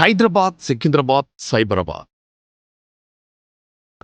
Hyderabad Secunderabad Cyberabad.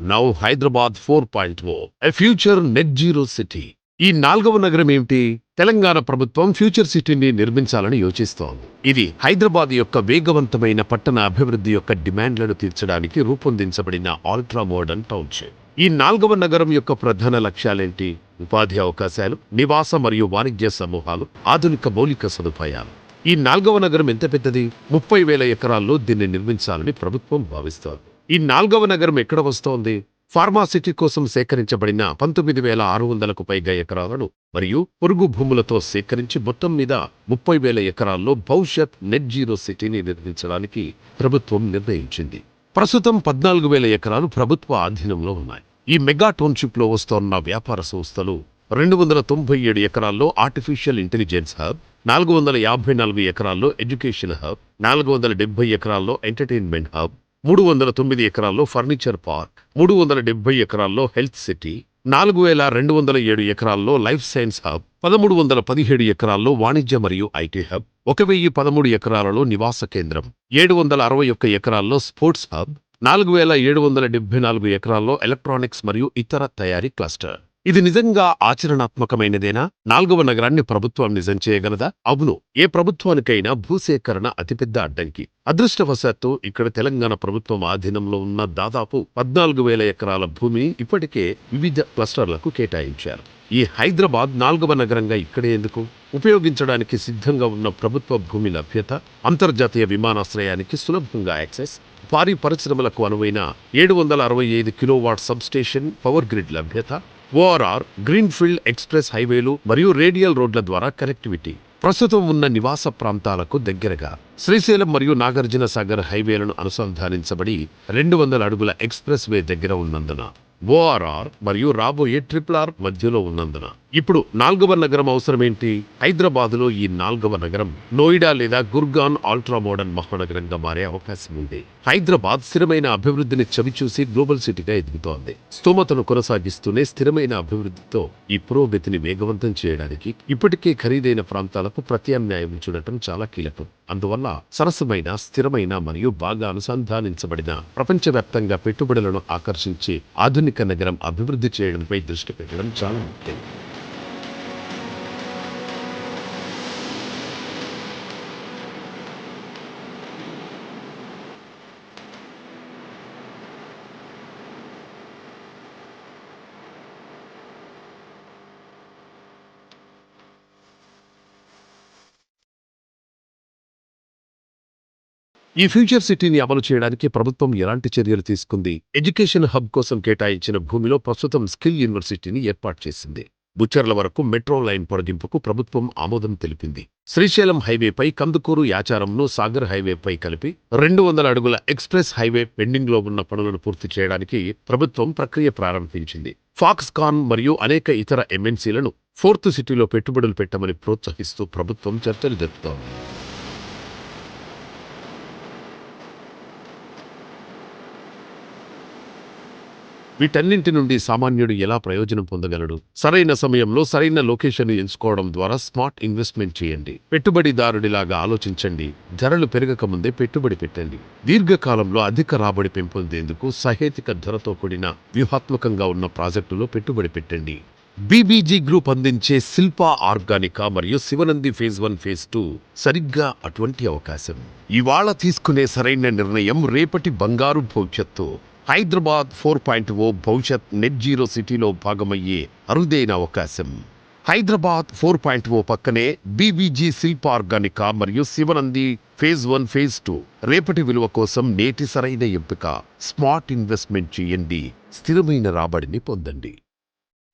Now Hyderabad four point O a future net zero city ఈ నాలుగవ నగరం ఏమిటి? తెలంగాణ ప్రభుత్వం ఫ్యూచర్ సిటీని నిర్మించాలని యోచిస్తోంది. ఇది హైదరాబాద్ యొక్క వేగవంతమైన పట్టణ అభివృద్ధి యొక్క డిమాండ్లను తీర్చడానికి రూపొందించబడిన ఆల్ట్రా మోడర్న్ టౌన్షిప్ ఈ నాలుగవ నగరం యొక్క ప్రధాన లక్ష్యాలేంటి? ఉపాధి అవకాశాలు నివాస మరియు వాణిజ్య సమూహాలు ఆధునిక మౌలిక సదుపాయాలు. ఈ నాల్గవ నగరం ఎంత పెద్దది? ముప్పై వేల ఎకరాల్లో దీన్ని నిర్మించాలని ప్రభుత్వం భావిస్తోంది. ఈ నాల్గవ నగరం ఎక్కడ వస్తోంది? ఫార్మాసిటీ కోసం సేకరించబడిన పంతొమ్మిది వేల ఆరు వందలకు పైగా ఎకరాలను మరియు పొరుగు భూములతో సేకరించి మొత్తం మీద ముప్పై వేల ఎకరాల్లో భవిష్యత్ నెట్ జీరో సిటీని నిర్మించడానికి ప్రభుత్వం నిర్ణయించింది. ప్రస్తుతం పద్నాలుగు వేల ఎకరాలు ప్రభుత్వ ఆధీనంలో ఉన్నాయి. ఈ మెగా టౌన్షిప్లో వస్తోన్న వ్యాపార సంస్థలు రెండు వందల తొంభై ఏడు ఎకరాల్లో ఆర్టిఫిషియల్ ఇంటెలిజెన్స్ హబ్ నాలుగు వందల యాభై నాలుగు ఎకరాల్లో ఎడ్యుకేషన్ హబ్ నాలుగు వందల డెబ్బై ఎకరాల్లో ఎంటర్టైన్మెంట్ హబ్ మూడు వందల తొమ్మిది ఎకరాల్లో ఫర్నిచర్ పార్క్ మూడు వందల డెబ్బై ఎకరాల్లో హెల్త్ సిటీ నాలుగు వేల రెండు వందల ఏడు ఎకరాల్లో లైఫ్ సైన్స్ హబ్ పదమూడు వందల పదిహేడు ఎకరాల్లో వాణిజ్య మరియు ఐటీ హబ్ ఒక వెయ్యి పదమూడు ఎకరాలలో నివాస కేంద్రం ఏడు వందల అరవై ఒక్క ఎకరాల్లో స్పోర్ట్స్ హబ్ నాలుగు వేల ఏడు వందల డెబ్బై నాలుగు ఎకరాల్లో ఎలక్ట్రానిక్స్ మరియు ఇతర తయారీ క్లస్టర్ ఇది నిజంగా ఆచరణాత్మకమైనదేనా? నాల్గవ నగరాన్ని ప్రభుత్వం నిజం చేయగలదా? అవును. ఏ ప్రభుత్వానికైనా భూసేకరణ అతిపెద్ద అడ్డంకి. అదృష్టవశాత్తు ఇక్కడ తెలంగాణ ప్రభుత్వం ఆధీనంలో ఉన్న దాదాపు పద్నాలుగు వేల ఎకరాల భూమిని ఇప్పటికే వివిధ క్లస్టర్లకు కేటాయించారు. ఈ హైదరాబాద్ నాల్గవ నగరంగా ఇక్కడే ఎందుకు? ఉపయోగించడానికి సిద్ధంగా ఉన్న ప్రభుత్వ భూమి లభ్యత అంతర్జాతీయ విమానాశ్రయానికి సులభంగా యాక్సెస్ భారీ పరిశ్రమలకు అనువైన ఏడు వందల అరవై ఐదు కిలోవాట్ సబ్స్టేషన్ పవర్ గ్రిడ్ లభ్యత ఓఆర్ఆర్ గ్రీన్ఫీల్డ్ ఎక్స్ప్రెస్ హైవేలు మరియు రేడియల్ రోడ్ల ద్వారా కనెక్టివిటీ. ప్రస్తుతం ఉన్న నివాస ప్రాంతాలకు దగ్గరగా శ్రీశైలం మరియు నాగార్జున సాగర్ హైవేలను అనుసంధానించబడి రెండు వందల అడుగుల ఎక్స్ప్రెస్ వే దగ్గర ఉన్నందున ఓఆర్ఆర్ మరియు రాబోయే ట్రిపుల్ ఆర్ మధ్యలో ఉన్నందున. ఇప్పుడు నాలుగవ నగరం అవసరం ఏంటి హైదరాబాదులో ఈ నాలుగవ నగరం నోయిడా లేదా గుర్గాన్ ఆల్ట్రా మోడర్న్ మహానగరంగా మారే అవకాశం ఉంది. హైదరాబాద్ స్థిరమైన అభివృద్ధిని చవిచూసి గ్లోబల్ సిటీగా ఎదుగుతోంది. స్తోమతను కొనసాగిస్తూనే స్థిరమైన అభివృద్ధితో ఈ పురోగతిని వేగవంతం చేయడానికి ఇప్పటికే ఖరీదైన ప్రాంతాలకు ప్రత్యామ్నాయం చూడటం చాలా కీలకం. అందువల్ల సరసమైన స్థిరమైన మరియు బాగా అనుసంధానించబడిన ప్రపంచవ్యాప్తంగా పెట్టుబడులను ఆకర్షించి ఆధునిక నగరం అభివృద్ధి చేయడంపై దృష్టి పెట్టడం చాలా ముఖ్యం. ఈ ఫ్యూచర్ సిటీని అమలు చేయడానికి ప్రభుత్వం ఎలాంటి చర్యలు తీసుకుంది? ఎడ్యుకేషన్ హబ్ కోసం కేటాయించిన భూమిలో ప్రస్తుతం స్కిల్ యూనివర్సిటీని ఏర్పాటు చేసింది. బుచ్చర్ల వరకు మెట్రో లైన్ పొడిగింపుకు ప్రభుత్వం ఆమోదం తెలిపింది. శ్రీశైలం హైవేపై కందుకూరు యాచారంను సాగర్ హైవేపై కలిపి రెండు వందల అడుగుల ఎక్స్ప్రెస్ హైవే పెండింగ్లో ఉన్న పనులను పూర్తి చేయడానికి ప్రభుత్వం ప్రక్రియ ప్రారంభించింది. ఫాక్స్కాన్ మరియు అనేక ఇతర ఎంఎన్సీలను ఫోర్త్ సిటీలో పెట్టుబడులు పెట్టమని ప్రోత్సహిస్తూ ప్రభుత్వం చర్చలు జరుపుతోంది. వీటన్నింటి నుండి సామాన్యుడు ఎలా ప్రయోజనం పొందగలడు? సరైన సమయంలో సరైన లొకేషన్ ఎంచుకోవడం ద్వారా స్మార్ట్ ఇన్వెస్ట్మెంట్ చేయండి. పెట్టుబడిదారుడిలాగా ఆలోచించండి. ధరలు పెరగక ముందే పెట్టుబడి పెట్టండి. దీర్ఘకాలంలో అధిక రాబడి పెంపొందేందుకు సహేతిక ధరతో కూడిన వ్యూహాత్మకంగా ఉన్న ప్రాజెక్టులో పెట్టుబడి పెట్టండి. బీబీజీ గ్రూప్ అందించే శిల్పా ఆర్గానికా మరియు Shivanandi phase one phase two సరిగ్గా అటువంటి అవకాశం. ఇవాళ తీసుకునే సరైన నిర్ణయం రేపటి బంగారు భవిష్యత్తు. హైదరాబాద్ ఫోర్ పాయింట్ ఓ భవిష్యత్ నెట్ జీరో సిటీలో భాగమయ్యే అరుదైన అవకాశం. హైదరాబాద్ ఫోర్ పాయింట్ ఓ పక్కనే బీబీజీ శిల్ప ఆర్గానిక మరియు Shivanandi phase one phase two రేపటి విలువ కోసం నేటి సరైన ఎంపిక. స్మార్ట్ ఇన్వెస్ట్మెంట్ చేయండి. స్థిరమైన రాబడిని పొందండి.